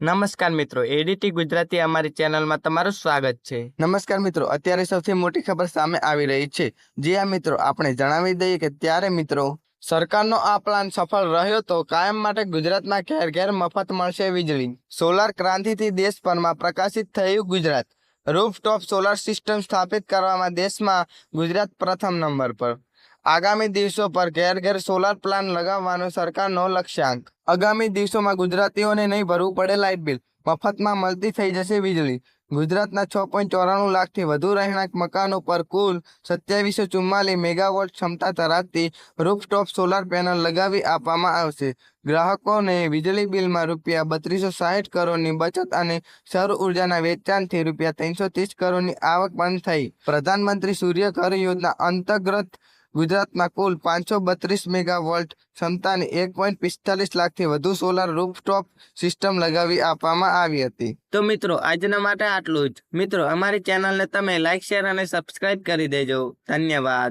નમસ્કાર મિત્રો એડીટી ગુજરાતી અમારી ચેનલમાં તમારું સ્વાગત છે. નમસ્કાર મિત્રો, અત્યારે સૌથી મોટી ખબર સામે આવી રહી છે. જે આ મિત્રો, આપણે જણાવી દઈએ કે ત્યારે મિત્રો, સરકારનો આ પ્લાન સફળ રહ્યો તો કાયમ માટે ગુજરાતમાં ઘેર ઘેર મફત મળશે વીજળી. સોલાર ક્રાંતિથી દેશભરમાં પ્રકાશિત થયું ગુજરાત. રૂફટોપ સોલાર સિસ્ટમ સ્થાપિત કરવામાં દેશમાં ગુજરાત પ્રથમ નંબર પર. આગામી દિવસો પર ઘેર ઘેર સોલાર પ્લાન લગાવવાનો સરકારનો લક્ષ્યાંક. આગામી દિવસોમાં ગુજરાતીઓને નહીં ભરવું પડે લાઇટ બિલ મફતમાં મળતી થઈ જશે વીજળી. ગુજરાતના છ પોઈન્ટ ચોરાણું લાખથી વધુ રહેણાંક મકાનો પર કુલ સત્યાવીસો ચુમ્માલીસ મેગાવોટ ક્ષમતા ધરાવતી રૂફટોપ સોલાર પેનલ લગાવી આપવામાં આવશે. ગ્રાહકોને વીજળી બિલમાં રૂપિયા બત્રીસો સાહીઠ કરોડની બચત અને સૌર ઉર્જાના વેચાણથી રૂપિયા ત્રણસો ત્રીસ કરોડની આવક પણ થઈ. પ્રધાનમંત્રી સૂર્ય ઘર યોજના અંતર્ગત ગુજરાતમાં કુલ પાંચસો બત્રીસ મેગાવોલ્ટ ક્ષમતાની એક પોઈન્ટ પિસ્તાલીસ લાખથી વધુ સોલાર રૂફટોપ સિસ્ટમ લગાવી આપવામાં આવી હતી. તો મિત્રો, આજના માટે આટલું જ. મિત્રો, અમારી ચેનલને તમે લાઇક શેર અને સબસ્ક્રાઇબ કરી દેજો. ધન્યવાદ.